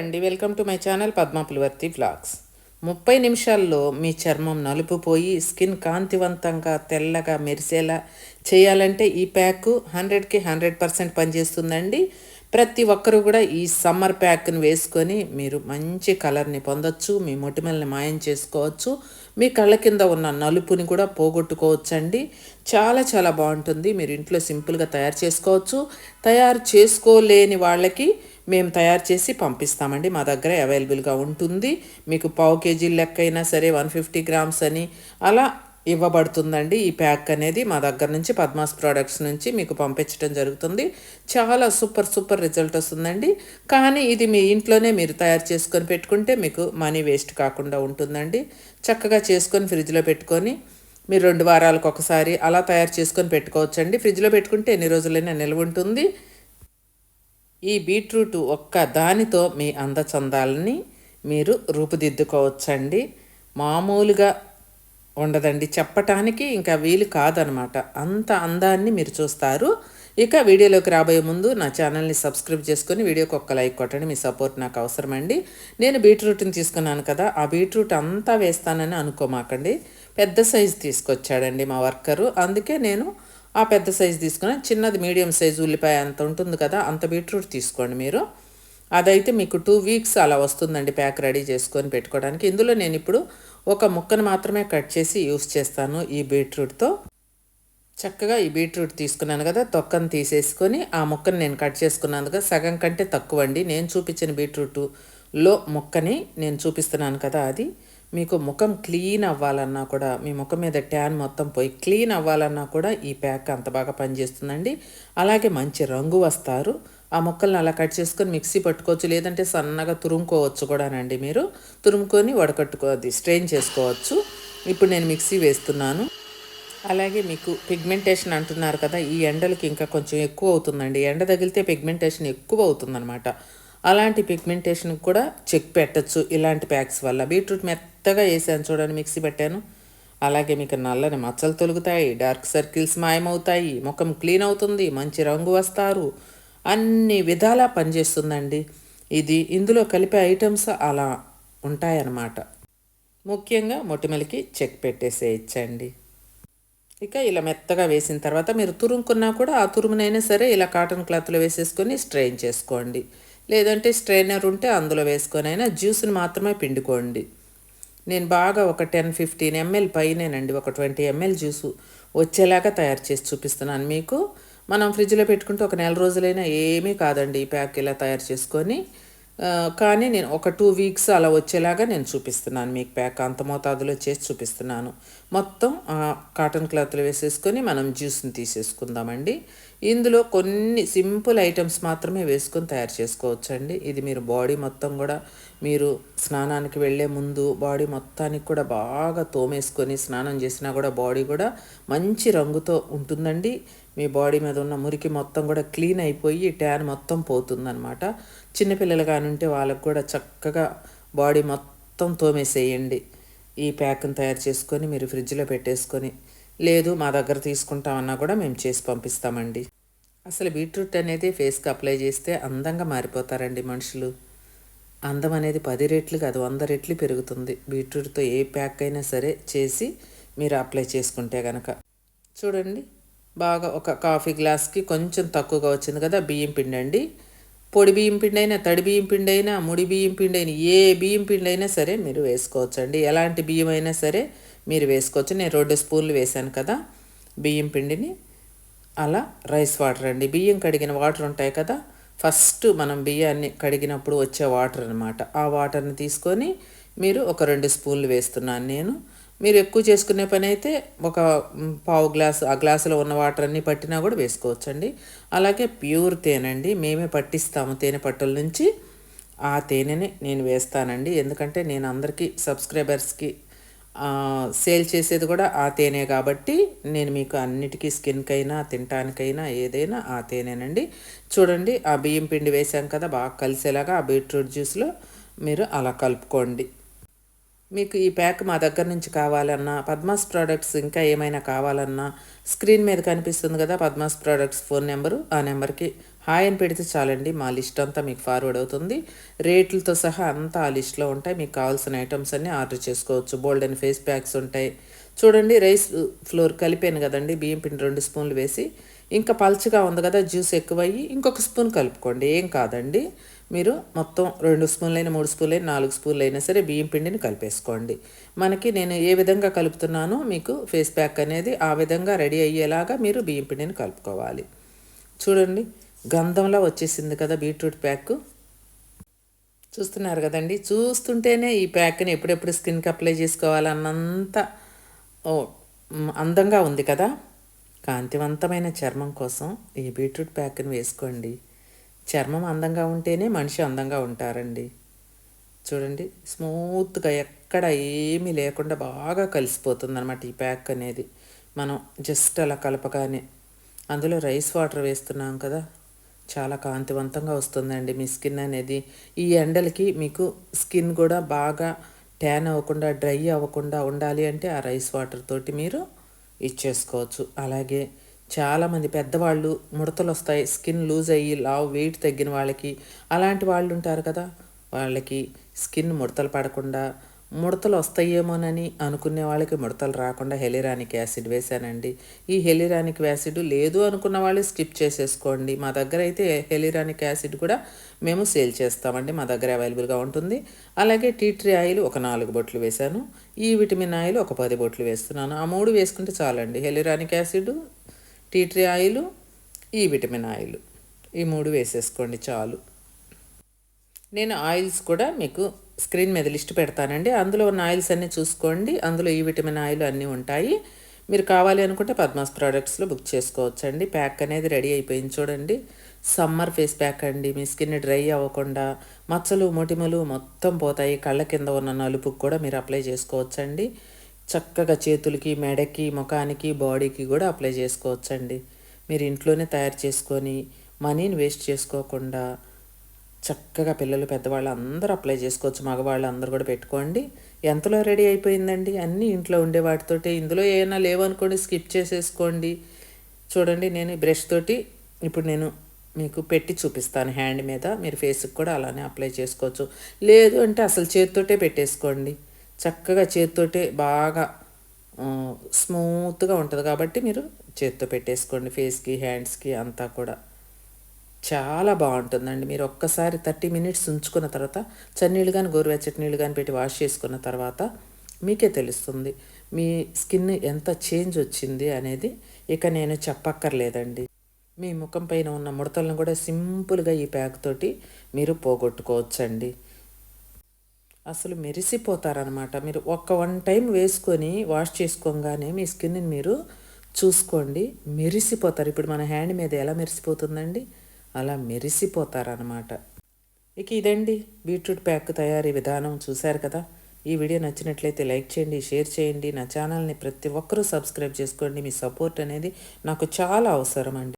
అండి. Welcome to my channel Padma Pulivarthi vlogs. ముప్పై నిమిషాల్లో మీ చర్మం నలుపు పోయి స్కిన్ కాంతివంతంగా తెల్లగా మెరిసేలా చేయాలంటే ఈ ప్యాక్ హండ్రెడ్కి హండ్రెడ్ పర్సెంట్ పనిచేస్తుందండి. ప్రతి ఒక్కరు కూడా ఈ సమ్మర్ ప్యాక్ని వేసుకొని మీరు మంచి కలర్ని పొందొచ్చు మీ మొటిమల్ని మాయం చేసుకోవచ్చు మీ కళ్ళ కింద ఉన్న నలుపుని కూడా పోగొట్టుకోవచ్చండి. చాలా చాలా బాగుంటుంది. మీరు ఇంట్లో సింపుల్గా తయారు చేసుకోవచ్చు. తయారు చేసుకోలేని వాళ్ళకి మేము తయారు చేసి పంపిస్తామండి. మా దగ్గర అవైలబుల్గా ఉంటుంది. మీకు పావు కేజీ లెక్క అయినా సరే వన్ ఫిఫ్టీ గ్రామ్స్ అని అలా ఇవ్వబడుతుందండి. ఈ ప్యాక్ అనేది మా దగ్గర నుంచి పద్మాస్ ప్రోడక్ట్స్ నుంచి మీకు పంపించడం జరుగుతుంది. చాలా సూపర్ సూపర్ రిజల్ట్ వస్తుందండి. కానీ ఇది మీ ఇంట్లోనే మీరు తయారు చేసుకొని పెట్టుకుంటే మీకు మనీ వేస్ట్ కాకుండా ఉంటుందండి. చక్కగా చేసుకొని ఫ్రిడ్జ్లో పెట్టుకొని మీరు రెండు వారాలకు ఒకసారి అలా తయారు చేసుకొని పెట్టుకోవచ్చండి. ఫ్రిడ్జ్లో పెట్టుకుంటే ఎన్ని రోజులైనా నిల్వ ఉంటుంది. ఈ బీట్రూట్ ఒక్క దానితో మీ అందచందాలని మీరు రూపుదిద్దుకోవచ్చండి. మామూలుగా ఉండదండి. చెప్పటానికి ఇంకా వీలు కాదనమాట. అంత అందాన్ని మీరు చూస్తారు. ఇక వీడియోలోకి రాబోయే ముందు నా ఛానల్ని సబ్స్క్రైబ్ చేసుకొని వీడియోకి ఒక్క లైక్ కొట్టండి. మీ సపోర్ట్ నాకు అవసరమండి. నేను బీట్రూట్ని తీసుకున్నాను కదా ఆ బీట్రూట్ అంతా వేస్తానని అనుకోమాకండి. పెద్ద సైజు తీసుకొచ్చాడండి మా వర్కరు. అందుకే నేను ఆ పెద్ద సైజు తీసుకుని చిన్నది మీడియం సైజు ఉల్లిపాయ అంత ఉంటుంది కదా అంత బీట్రూట్ తీసుకోండి మీరు. అదైతే మీకు టూ వీక్స్ అలా వస్తుందండి ప్యాక్ రెడీ చేసుకొని పెట్టుకోవడానికి. ఇందులో నేను ఇప్పుడు ఒక ముక్కను మాత్రమే కట్ చేసి యూస్ చేస్తాను ఈ బీట్రూట్తో. చక్కగా ఈ బీట్రూట్ తీసుకున్నాను కదా తొక్కను తీసేసుకొని ఆ ముక్కను నేను కట్ చేసుకున్నాను కదా సగం కంటే తక్కువ అండి నేను చూపించిన లో ముక్కని నేను చూపిస్తున్నాను కదా అది. మీకు ముఖం క్లీన్ అవ్వాలన్నా కూడా మీ ముఖం మీద ట్యాన్ మొత్తం పోయి క్లీన్ అవ్వాలన్నా కూడా ఈ ప్యాక్ అంత బాగా పనిచేస్తుందండి. అలాగే మంచి రంగు వస్తారు. ఆ ముక్కల్ని అలా కట్ చేసుకొని మిక్సీ పట్టుకోవచ్చు లేదంటే సన్నగా తురుముకోవచ్చు కూడానండి మీరు. తురుముకొని వడకట్టుకో అది స్ట్రెయిన్ చేసుకోవచ్చు. ఇప్పుడు నేను మిక్సీ వేస్తున్నాను. అలాగే మీకు పిగ్మెంటేషన్ అంటున్నారు కదా ఈ ఎండలకి ఇంకా కొంచెం ఎక్కువ అవుతుందండి. ఎండ తగిలితే పిగ్మెంటేషన్ ఎక్కువ అవుతుందన్నమాట. అలాంటి పిగ్మెంటేషన్ కూడా చెక్ పెట్టచ్చు ఇలాంటి ప్యాక్స్ వల్ల. బీట్రూట్ మెత్తగా వేసాను చూడండి మిక్సీ పెట్టాను. అలాగే మీకు నల్లని మచ్చలు తొలుగుతాయి డార్క్ సర్కిల్స్ మాయమవుతాయి ముఖం క్లీన్ అవుతుంది మంచి రంగు వస్తారు. అన్ని విధాలా పనిచేస్తుందండి. ఇది ఇందులో కలిపే ఐటమ్స్ అలా ఉంటాయన్నమాట. ముఖ్యంగా మొటిమలకి చెక్ పెట్టేసేయచ్చండి. ఇక ఇలా మెత్తగా వేసిన తర్వాత మీరు తురుముకున్నా కూడా ఆ తురుమునైనా సరే ఇలా కాటన్ క్లాత్లో వేసేసుకొని స్ట్రెయిన్ చేసుకోండి. లేదంటే స్ట్రైనర్ ఉంటే అందులో వేసుకొని అయినా జ్యూస్ని మాత్రమే పిండుకోండి. నేను బాగా ఒక టెన్ ఫిఫ్టీన్ ఎంఎల్ పైనేనండి ఒక ట్వంటీ ఎంఎల్ జ్యూసు వచ్చేలాగా తయారు చేసి చూపిస్తున్నాను మీకు. మనం ఫ్రిడ్జ్లో పెట్టుకుంటే ఒక నెల రోజులైనా ఏమీ కాదండి ఈ ప్యాక్ ఇలా తయారు చేసుకొని. కానీ నేను ఒక టూ వీక్స్ అలా వచ్చేలాగా నేను చూపిస్తున్నాను మీకు ప్యాక్. అంత మోతాదులో చేసి చూపిస్తున్నాను. మొత్తం కాటన్ క్లాత్లు వేసేసుకొని మనం జ్యూస్ని తీసేసుకుందామండి. ఇందులో కొన్ని సింపుల్ ఐటమ్స్ మాత్రమే వేసుకొని తయారు చేసుకోవచ్చండి. ఇది మీరు బాడీ మొత్తం కూడా మీరు స్నానానికి వెళ్ళే ముందు బాడీ మొత్తానికి కూడా బాగా తోమేసుకొని స్నానం చేసినా కూడా బాడీ కూడా మంచి రంగుతో ఉంటుందండి. మీ బాడీ మీద ఉన్న మురికి మొత్తం కూడా క్లీన్ అయిపోయి ట్యాన్ మొత్తం పోతుందన్నమాట. చిన్నపిల్లలు కానుంటే వాళ్ళకు కూడా చక్కగా బాడీ మొత్తం తోమేసేయండి. ఈ ప్యాక్ని తయారు చేసుకొని మీరు ఫ్రిడ్జ్లో పెట్టేసుకొని లేదు మా దగ్గర తీసుకుంటామన్నా కూడా మేము చేసి పంపిస్తామండి. అసలు బీట్రూట్ అనేది ఫేస్కి అప్లై చేస్తే అందంగా మారిపోతారండి మనుషులు. అందం అనేది పది రెట్లు కాదు వంద రెట్లు పెరుగుతుంది. బీట్రూట్తో ఏ ప్యాక్ అయినా సరే చేసి మీరు అప్లై చేసుకుంటే కనుక చూడండి బాగా ఒక కాఫీ గ్లాస్కి కొంచెం తక్కువగా వచ్చింది కదా బియ్యం పిండి అండి పొడి బియ్యం పిండి అయినా తడి బియ్యం పిండి అయినా ముడి బియ్యం పిండి అయినా ఏ బియ్యం పిండి అయినా సరే మీరు వేసుకోవచ్చండి. ఎలాంటి బియ్యం అయినా సరే మీరు వేసుకోవచ్చు. నేను రెండు స్పూన్లు వేశాను కదా బియ్యం పిండిని. అలా రైస్ వాటర్ అండి. బియ్యం కడిగిన వాటర్ ఉంటాయి కదా ఫస్ట్ మనం బియ్యాన్ని కడిగినప్పుడు వచ్చే వాటర్ అనమాట ఆ వాటర్ని తీసుకొని మీరు ఒక రెండు స్పూన్లు వేస్తున్నాను నేను. మీరు ఎక్కువ చేసుకునే పని అయితే ఒక పావు గ్లాసు ఆ గ్లాసులో ఉన్న వాటర్ అన్నీ పట్టినా కూడా వేసుకోవచ్చండి. అలాగే ప్యూర్ తేనండి. మేమే పట్టిస్తాము తేనె పట్టుల నుంచి. ఆ తేనెని నేను వేస్తానండి. ఎందుకంటే నేను అందరికీ సబ్స్క్రైబర్స్కి సేల్ చేసేది కూడా ఆ తేనె కాబట్టి నేను మీకు అన్నిటికీ స్కిన్కైనా తినటానికైనా ఏదైనా ఆ తేనేనండి. చూడండి ఆ బియ్యం పిండి వేసాం కదా బాగా కలిసేలాగా ఆ బీట్రూట్ జ్యూస్లో మీరు అలా కలుపుకోండి. మీకు ఈ ప్యాక్ మా దగ్గర నుంచి కావాలన్నా పద్మాస్ ప్రోడక్ట్స్ ఇంకా ఏమైనా కావాలన్నా స్క్రీన్ మీద కనిపిస్తుంది కదా పద్మాస్ ప్రోడక్ట్స్ ఫోన్ నెంబరు. ఆ నెంబర్కి హాయ్ అని పెడితే చాలండి మా లిస్ట్ అంతా మీకు ఫార్వర్డ్ అవుతుంది. రేట్లతో సహా అంతా ఆ లిస్ట్లో ఉంటాయి. మీకు కావాల్సిన ఐటమ్స్ అన్నీ ఆర్డర్ చేసుకోవచ్చు. బోల్డ్ అండ్ ఫేస్ ప్యాక్స్ ఉంటాయి. చూడండి రైస్ ఫ్లోర్ కలిపాను కదండి బియ్యం పిండి రెండు స్పూన్లు వేసి. ఇంకా పల్చగా ఉంది కదా జ్యూస్ ఎక్కువయ్యి ఇంకొక స్పూన్ కలుపుకోండి. ఏం కాదండి. మీరు మొత్తం రెండు స్పూన్లైనా మూడు స్పూన్లైనా నాలుగు స్పూన్లు అయినా సరే బియ్యం పిండిని కలిపేసుకోండి. మనకి నేను ఏ విధంగా కలుపుతున్నానో మీకు ఫేస్ ప్యాక్ అనేది ఆ విధంగా రెడీ అయ్యేలాగా మీరు బియ్యం పిండిని కలుపుకోవాలి. చూడండి గంధంలా వచ్చేసింది కదా బీట్రూట్ ప్యాక్. చూస్తున్నారు కదండి చూస్తుంటేనే ఈ ప్యాక్ని ఎప్పుడెప్పుడు స్కిన్కి అప్లై చేసుకోవాలన్నంత ఓ అందంగా ఉంది కదా. కాంతివంతమైన చర్మం కోసం ఈ బీట్రూట్ ప్యాక్ని వేసుకోండి. చర్మం అందంగా ఉంటేనే మనిషి అందంగా ఉంటారండి. చూడండి స్మూత్గా ఎక్కడ ఏమీ లేకుండా బాగా కలిసిపోతుంది అనమాట ఈ ప్యాక్ అనేది. మనం జస్ట్ అలా కలపగానే. అందులో రైస్ వాటర్ వేస్తున్నాం కదా చాలా కాంతివంతంగా వస్తుందండి మీ స్కిన్ అనేది. ఈ ఎండలకి మీకు స్కిన్ కూడా బాగా ట్యాన్ అవ్వకుండా డ్రై అవ్వకుండా ఉండాలి అంటే ఆ రైస్ వాటర్ తోటి మీరు ఇచ్చేసుకోవచ్చు. అలాగే చాలామంది పెద్దవాళ్ళు ముడతలు వస్తాయి స్కిన్ లూజ్ అయ్యి లావ్ వెయిట్ తగ్గిన వాళ్ళకి. అలాంటి వాళ్ళు ఉంటారు కదా. వాళ్ళకి స్కిన్ ముడతలు పడకుండా ముడతలు వస్తాయేమోనని అనుకునే వాళ్ళకి ముడతలు రాకుండా హెలిరానిక్ యాసిడ్ వేశానండి. ఈ హెలిరానిక్ యాసిడ్ లేదు అనుకున్న వాళ్ళు స్కిప్ చేసేసుకోండి. మా దగ్గర అయితే హెలిరానిక్ యాసిడ్ కూడా మేము సేల్ చేస్తామండి. మా దగ్గర అవైలబుల్గా ఉంటుంది. అలాగే టీ ట్రీ ఆయిల్ ఒక నాలుగు బొట్లు వేశాను. ఈ విటమిన్ ఆయిల్ ఒక పది బొట్లు వేస్తున్నాను. ఆ మూడు వేసుకుంటే చాలండి. Hyaluronic acid tea tree oil E vitamin oil. ఈ మూడు వేసేసుకోండి చాలు. నేను ఆయిల్స్ కూడా మీకు స్క్రీన్ మీద లిస్ట్ పెడతానండి. అందులో ఉన్న ఆయిల్స్ అన్నీ చూసుకోండి. అందులో ఈ విటమిన్ ఆయిల్ అన్నీ ఉంటాయి. మీరు కావాలి అనుకుంటే పద్మాస్ ప్రోడక్ట్స్లో బుక్ చేసుకోవచ్చండి. ప్యాక్ అనేది రెడీ అయిపోయింది చూడండి. సమ్మర్ ఫేస్ ప్యాక్ అండి. మీ స్కిన్ డ్రై అవ్వకుండా మచ్చలు మొటిమలు మొత్తం పోతాయి. కళ్ళ కింద ఉన్న నలుపుకు కూడా మీరు అప్లై చేసుకోవచ్చండి. చక్కగా చేతులకి మెడకి ముఖానికి బాడీకి కూడా అప్లై చేసుకోవచ్చండి. మీరు ఇంట్లోనే తయారు చేసుకొని మనీని వేస్ట్ చేసుకోకుండా చక్కగా పిల్లలు పెద్దవాళ్ళు అందరూ అప్లై చేసుకోవచ్చు. మగవాళ్ళు అందరూ కూడా పెట్టుకోండి. ఎంతలో రెడీ అయిపోయిందండి? అన్నీ ఇంట్లో ఉండే వాటితోటి. ఇందులో ఏమైనా లేవనుకోండి స్కిప్ చేసేసుకోండి. చూడండి నేను బ్రష్ తోటి ఇప్పుడు నేను మీకు పెట్టి చూపిస్తాను హ్యాండ్ మీద. మీరు ఫేస్కి కూడా అలానే అప్లై చేసుకోవచ్చు. లేదు అంటే అసలు చేతితోటే పెట్టేసుకోండి. చక్కగా చేతితోటే బాగా స్మూత్గా ఉంటుంది కాబట్టి మీరు చేతితో పెట్టేసుకోండి. ఫేస్కి హ్యాండ్స్కి అంతా కూడా. చాలా బాగుంటుందండి. మీరు ఒక్కసారి థర్టీ మినిట్స్ ఉంచుకున్న తర్వాత చన్నీళ్ళు కానీ గోరువెచ్చటి నీళ్ళు కానీ పెట్టి వాష్ చేసుకున్న తర్వాత మీకే తెలుస్తుంది. మీ స్కిన్ ఎంత చేంజ్ వచ్చింది అనేది ఇక నేను చెప్పక్కర్లేదండి. మీ ముఖం పైన ఉన్న ముడతలను కూడా సింపుల్గా ఈ ప్యాక్ తోటి మీరు పోగొట్టుకోవచ్చండి. అసలు మెరిసిపోతారనమాట మీరు ఒక్క వన్ టైం వేసుకొని వాష్ చేసుకోగానే మీ స్కిన్ని మీరు చూసుకోండి. మెరిసిపోతారు. ఇప్పుడు మన హ్యాండ్ మీద ఎలా మెరిసిపోతుందండి? అలా మెరిసిపోతారనమాట ఇక ఇదండి. బీట్రూట్ ప్యాక్ తయారీ విధానం చూశారు కదా. ఈ వీడియో నచ్చినట్లయితే లైక్ చేయండి షేర్ చేయండి. నా ఛానల్ని ప్రతి ఒక్కరూ సబ్స్క్రైబ్ చేసుకోండి. మీ సపోర్ట్ అనేది నాకు చాలా అవసరం అండి.